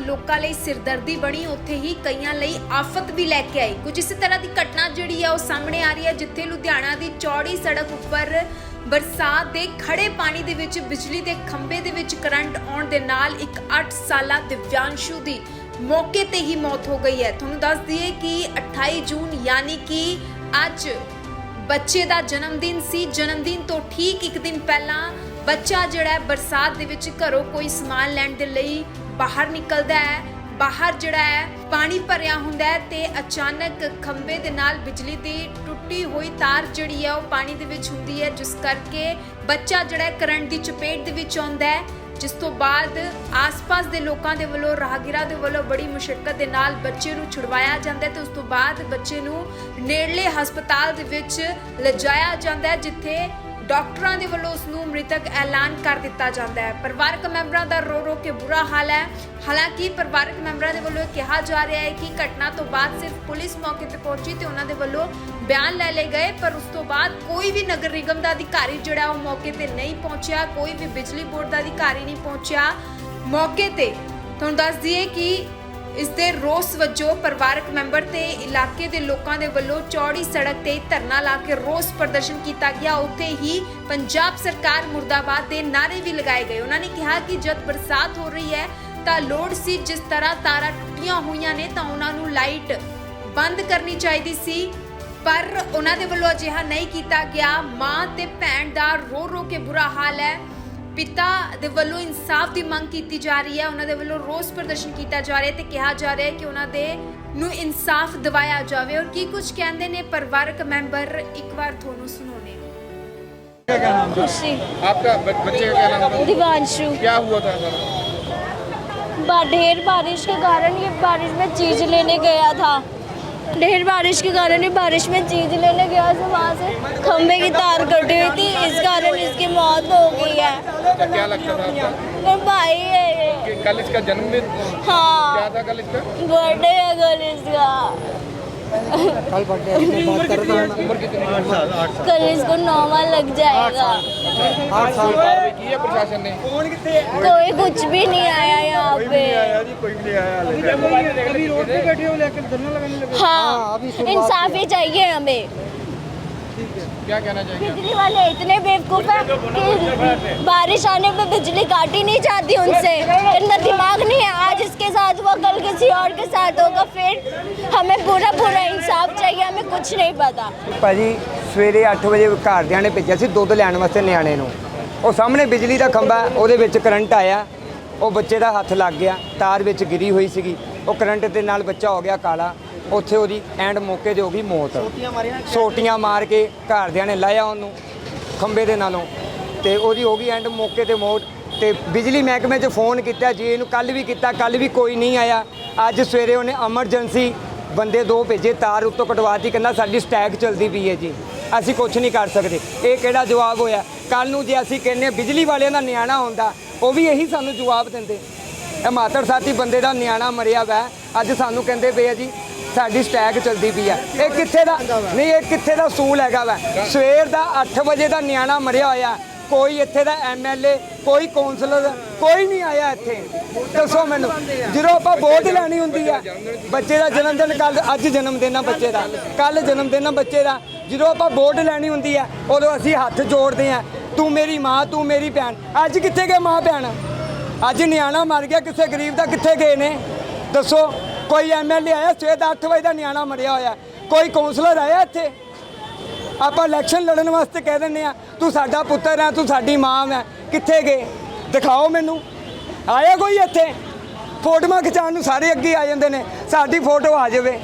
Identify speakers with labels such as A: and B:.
A: ਲੋਕਾਂ ਲਈ ਸਿਰਦਰਦੀ ਬਣੀ। ਉੱਥੇ ਹੀ ਕਈਆਂ ਲਈ ਆਫਤ ਵੀ ਲੈ ਕੇ ਆਈ। ਕੁਝ ਇਸੇ ਤਰ੍ਹਾਂ ਦੀ ਘਟਨਾ ਜਿਹੜੀ ਹੈ ਉਹ ਸਾਹਮਣੇ ਆ ਰਹੀ ਹੈ, ਜਿੱਥੇ ਲੁਧਿਆਣਾ ਦੀ ਚੌੜੀ ਸੜਕ ਉੱਪਰ ਬਰਸਾਤ ਦੇ ਖੜੇ ਪਾਣੀ ਦੇ ਵਿੱਚ ਬਿਜਲੀ ਦੇ ਖੰਭੇ ਦੇ ਵਿੱਚ ਕਰੰਟ ਆਉਣ ਦੇ ਨਾਲ ਇੱਕ 8 ਸਾਲਾ ਦਿਵਿਆਂਸ਼ੂ ਦੀ ਮੌਕੇ ਤੇ ਹੀ ਮੌਤ ਹੋ ਗਈ ਹੈ। ਤੁਹਾਨੂੰ ਦੱਸ ਦਈਏ ਕਿ 28 ਜੂਨ ਯਾਨੀ ਕਿ ਅੱਜ ਬੱਚੇ ਦਾ ਜਨਮ ਦਿਨ ਸੀ। ਜਨਮ ਦਿਨ ਤੋਂ ਠੀਕ ਇੱਕ ਦਿਨ ਪਹਿਲਾਂ ਬੱਚਾ ਜਿਹੜਾ ਬਰਸਾਤ ਦੇ ਵਿੱਚ ਘਰੋਂ ਕੋਈ ਸਮਾਨ ਲੈਣ ਦੇ ਲਈ ਬਾਹਰ ਨਿਕਲਦਾ ਹੈ। ਬਾਹਰ ਜਿਹੜਾ ਹੈ, ਪਾਣੀ ਭਰਿਆ ਹੁੰਦਾ ਹੈ ਤੇ ਅਚਾਨਕ ਖੰਭੇ ਦੇ ਨਾਲ ਬਿਜਲੀ ਦੀ ਟੁੱਟੀ ਹੋਈ ਤਾਰ ਜਿਹੜੀ ਹੈ, ਉਹ ਪਾਣੀ ਦੇ ਵਿੱਚ ਹੁੰਦੀ ਹੈ। ਜਿਸ ਕਰਕੇ ਬੱਚਾ ਜਿਹੜਾ ਕਰੰਟ ਦੀ ਚਪੇਟ ਦੇ ਵਿੱਚ ਆਉਂਦਾ ਹੈ। ਜਿਸ ਤੋਂ ਬਾਅਦ ਆਸ-ਪਾਸ ਦੇ ਲੋਕਾਂ ਦੇ ਵੱਲੋਂ, ਰਾਹਗੀਰਾਂ ਦੇ ਵੱਲੋਂ ਬੜੀ ਮੁਸ਼ਕਲ ਦੇ ਨਾਲ ਬੱਚੇ ਨੂੰ ਛੁਡਵਾਇਆ ਜਾਂਦਾ ਤੇ ਉਸ ਤੋਂ ਬਾਅਦ ਬੱਚੇ ਨੂੰ ਨੇੜਲੇ ਹਸਪਤਾਲ ਦੇ ਵਿੱਚ ਲਿਜਾਇਆ ਜਾਂਦਾ ਹੈ, ਜਿੱਥੇ ਡਾਕਟਰਾਂ ਦੇ ਵੱਲੋਂ ਉਸ ਨੂੰ ਮ੍ਰਿਤਕ ਐਲਾਨ ਕਰ ਦਿੱਤਾ ਜਾਂਦਾ ਹੈ। ਪਰਿਵਾਰਕ ਮੈਂਬਰਾਂ ਦਾ ਰੋ ਰੋ ਕੇ ਬੁਰਾ ਹਾਲ ਹੈ। ਹਾਲਾਂਕਿ ਪਰਿਵਾਰਕ ਮੈਂਬਰਾਂ ਦੇ ਵੱਲੋਂ ਇਹ ਕਿਹਾ ਜਾ ਰਿਹਾ ਹੈ ਕਿ ਘਟਨਾ ਤੋਂ ਬਾਅਦ ਸਿਰਫ ਪੁਲਿਸ ਮੌਕੇ ਤੇ ਪਹੁੰਚੀ ਤੇ ਉਹਨਾਂ ਦੇ ਵੱਲੋਂ ਬਿਆਨ ਲੈ ਲਏ ਗਏ, ਪਰ ਉਸ ਤੋਂ ਬਾਅਦ ਕੋਈ ਵੀ ਨਗਰ ਨਿਗਮ ਦਾ ਅਧਿਕਾਰੀ ਜਿਹੜਾ ਉਹ ਮੌਕੇ ਤੇ ਨਹੀਂ ਪਹੁੰਚਿਆ, ਕੋਈ ਵੀ ਬਿਜਲੀ ਬੋਰਡ ਦਾ ਅਧਿਕਾਰੀ ਨਹੀਂ ਪਹੁੰਚਿਆ। ਮੌਕੇ ਤੇ ਤੁਹਾਨੂੰ ਦੱਸ ਦਈਏ ਕਿ ਇਸ ਦੇ ਰੋਸ ਵਜੋਂ ਪਰਿਵਾਰਕ ਮੈਂਬਰ ਤੇ ਇਲਾਕੇ ਦੇ ਲੋਕਾਂ ਦੇ ਵੱਲੋਂ ਚੌੜੀ ਸੜਕ ਤੇ ਧਰਨਾ ਲਾ ਕੇ ਰੋਸ ਪ੍ਰਦਰਸ਼ਨ ਕੀਤਾ ਗਿਆ। ਉੱਥੇ ਹੀ ਪੰਜਾਬ ਸਰਕਾਰ ਮੁਰਦਾਬਾਦ ਦੇ ਨਾਰੇ ਵੀ ਲਗਾਏ ਗਏ। ਉਹਨਾਂ ਨੇ ਕਿਹਾ ਕਿ ਜਦ ਬਰਸਾਤ ਹੋ ਰਹੀ ਹੈ ਤਾਂ ਲੋੜ ਸੀ ਜਿਸ ਤਰ੍ਹਾਂ ਤਾਰਾਂ ਟੁੱਟੀਆਂ ਹੋਈਆਂ ਨੇ ਤਾਂ ਉਹਨਾਂ ਨੂੰ ਲਾਈਟ ਬੰਦ ਕਰਨੀ ਚਾਹੀਦੀ ਸੀ। ਪਰ ਉਹਨਾਂ ਦੇ ਵੱਲੋਂ ਅਜਿਹਾ ਨਹੀਂ ਕੀਤਾ ਗਿਆ। ਮਾਂ ਤੇ ਭੈਣ ਦਾ ਰੋ ਰੋ ਕੇ ਬੁਰਾ ਹਾਲ ਹੈ। ਪਿਤਾ ਦੇ ਵੱਲੋਂ ਇਨਸਾਫ ਦੀ ਮੰਗ ਕੀਤੀ ਜਾ ਰਹੀ ਹੈ ਉਹਨਾਂ ਦੇ ਵੱਲੋਂ ਰੋਸ ਪ੍ਰਦਰਸ਼ਨ ਕੀਤਾ ਜਾ ਰਿਹਾ ਹੈ ਤੇ ਕਿਹਾ ਜਾ ਰਿਹਾ ਹੈ ਕਿ ਉਹਨਾਂ ਦੇ ਨੂੰ ਇਨਸਾਫ ਦਿਵਾਇਆ ਜਾਵੇ ਔਰ ਕੀ ਕੁਝ ਕਹਿੰਦੇ ਨੇ ਪਰਿਵਾਰਕ ਮੈਂਬਰ ਇੱਕ ਵਾਰ ਤੁਹਾਨੂੰ ਸੁਣਾਉਣੇ
B: खुशी
C: आपका ब- बच्चे का क्या नाम था
B: दिवांशु
C: क्या हुआ था सर
B: बा- ढेर बारिश के कारण ये बारिश में चीज लेने गया था ढेर बारिश के कारण ही बारिश में चीज़ लेने गया तो वहाँ से खंभे की तार कटी हुई थी। इस कारण इसकी मौत हो गई है।
C: क्या क्या लगता था आपका?
B: भाई है
C: कल इसका जन्मदिन? क्या
B: हाँ
C: था कल इसका?
B: बर्थडे है कल इसका।
C: उम्र कितनी
B: कल इसको नौवा लग जाएगा।
C: कार्रवाई की है प्रशासन ने
B: कोई कुछ भी नहीं आया यहाँ पे हाँ इंसाफ ही चाहिए हमें
C: क्या कहना चाहिए
B: बिजली वाले इतने बेवकूफ हैं कि बारिश आने पे बिजली काटी नहीं जाती उनसे इतना दिमाग नहीं है आज इसके साथ हुआ कल किसी और के साथ होगा फिर हमें पूरा पूरा इंसाफ चाहिए हमें कुछ नहीं पता
D: ਭਾਜੀ ਸਵੇਰੇ 8 ਵਜੇ ਘਰਦਿਆਂ ਨੇ ਭੇਜਿਆ ਸੀ ਦੁੱਧ ਲੈਣ ਵਾਸਤੇ ਨਿਆਣੇ ਨੂੰ ਉਹ ਸਾਹਮਣੇ ਬਿਜਲੀ ਦਾ ਖੰਭਾ ਹੈ, ਉਹਦੇ ਵਿੱਚ ਕਰੰਟ ਆਇਆ ਉਹ ਬੱਚੇ ਦਾ ਹੱਥ ਲੱਗ ਗਿਆ ਤਾਰ ਵਿੱਚ ਗਿਰੀ ਹੋਈ ਸੀਗੀ। ਉਹ ਕਰੰਟ ਦੇ ਨਾਲ ਬੱਚਾ ਹੋ ਗਿਆ ਕਾਲਾ। ਉੱਥੇ ਉਹਦੀ ਐਂਡ ਮੌਕੇ ਤੇ ਹੋ ਗਈ ਮੌਤ। ਸੋਟੀਆਂ ਮਾਰ ਕੇ ਘਰਦਿਆਂ ਨੇ ਲਾਇਆ ਉਹਨੂੰ ਖੰਭੇ ਦੇ ਨਾਲੋਂ। ਤੇ ਉਹਦੀ ਹੋ ਗਈ ਐਂਡ ਮੌਕੇ ਤੇ ਮੌਤ। ਤੇ ਬਿਜਲੀ ਮਹਿਕਮੇ 'ਚ ਫੋਨ ਕੀਤਾ ਜੀ ਇਹਨੂੰ ਕੱਲ ਵੀ ਕੀਤਾ ਕੱਲ ਵੀ ਕੋਈ ਨਹੀਂ ਆਇਆ। ਅੱਜ ਸਵੇਰੇ ਉਹਨੇ ਐਮਰਜੈਂਸੀ ਬੰਦੇ ਦੋ ਭੇਜੇ ਤਾਰ ਉੱਤੋਂ ਕਟਵਾਤੀ ਕਹਿੰਦਾ ਸਾਡੀ ਸਟੈਕ ਚਲਦੀ ਪਈ ਹੈ ਜੀ। ਅਸੀਂ ਕੁਝ ਨਹੀਂ ਕਰ ਸਕਦੇ। ਇਹ ਕਿਹੜਾ ਜਵਾਬ ਹੋਇਆ? ਕੱਲ ਨੂੰ ਜੇ ਅਸੀਂ ਕਹਿੰਨੇ ਬਿਜਲੀ ਵਾਲਿਆਂ ਦਾ ਨਿਆਣਾ ਹੁੰਦਾ ਉਹ ਵੀ ਇਹੀ ਸਾਨੂੰ ਜਵਾਬ ਦਿੰਦੇ। ਇਹ ਮਾਤੜ ਸਾਥੀ ਬੰਦੇ ਦਾ ਨਿਆਣਾ ਮਰਿਆ ਵੈ। ਅੱਜ ਸਾਨੂੰ ਕਹਿੰਦੇ ਪਏ ਆ ਜੀ, ਸਾਡੀ ਸਟੈਕ ਚਲਦੀ ਪਈ ਆ। ਇਹ ਕਿੱਥੇ ਦਾ ਨਹੀਂ, ਇਹ ਕਿੱਥੇ ਦਾ ਸੂਲ ਹੈਗਾ ਵਾ? ਸਵੇਰ ਦਾ 8 ਵਜੇ ਦਾ ਨਿਆਣਾ ਮਰਿਆ ਹੋਇਆ। ਕੋਈ ਇੱਥੇ ਦਾ ਐਮਐਲਏ ਕੋਈ ਕੌਂਸਲਰ, ਕੋਈ ਨਹੀਂ ਆਇਆ ਇੱਥੇ। ਦੱਸੋ ਮੈਨੂੰ, ਜਦੋਂ ਆਪਾਂ ਵੋਟ ਲੈਣੀ ਹੁੰਦੀ ਆ, ਬੱਚੇ ਦਾ ਜਨਮ ਦਿਨ ਕੱਲ ਅੱਜ ਜਨਮ ਦਿਨ ਆ ਬੱਚੇ ਦਾ। ਕੱਲ ਜਨਮ ਦਿਨ ਆ ਬੱਚੇ ਦਾ। ਜਦੋਂ ਆਪਾਂ ਵੋਟ ਲੈਣੀ ਹੁੰਦੀ ਆ, ਉਦੋਂ ਅਸੀਂ ਹੱਥ ਜੋੜਦੇ ਆ। ਤੂੰ ਮੇਰੀ ਮਾਂ, ਤੂੰ ਮੇਰੀ ਭੈਣ। ਅੱਜ ਕਿੱਥੇ ਗਏ ਮਾਂ, ਭੈਣ? ਅੱਜ ਨਿਆਣਾ ਮਰ ਗਿਆ, ਕਿਸੇ ਗਰੀਬ ਦਾ ਕਿੱਥੇ ਗਏ ਨੇ? ਦੱਸੋ, ਕੋਈ ਐਮਐਲਏ ਆਇਆ, ਸਵੇਰ ਦਾ 8 ਵਜੇ ਦਾ ਨਿਆਣਾ ਮਰਿਆ ਹੋਇਆ। ਕੋਈ ਕਾਉਂਸਲਰ ਆਇਆ ਇੱਥੇ? ਆਪਾਂ ਇਲੈਕਸ਼ਨ ਲੜਨ ਵਾਸਤੇ ਕਹਿ ਦਿੰਦੇ ਆ ਤੂੰ ਸਾਡਾ ਪੁੱਤਰ ਹੈ, ਤੂੰ ਸਾਡੀ ਮਾਂ ਹੈ। ਕਿੱਥੇ ਗਏ? ਦਿਖਾਓ ਮੈਨੂੰ। ਆਇਆ ਕੋਈ ਇੱਥੇ? ਫੋਟੋਆਂ ਖਿਚਾਉਣ ਨੂੰ ਸਾਰੇ ਅੱਗੇ ਆ ਜਾਂਦੇ ਨੇ। ਸਾਡੀ ਫੋਟੋ ਆ ਜਾਵੇ।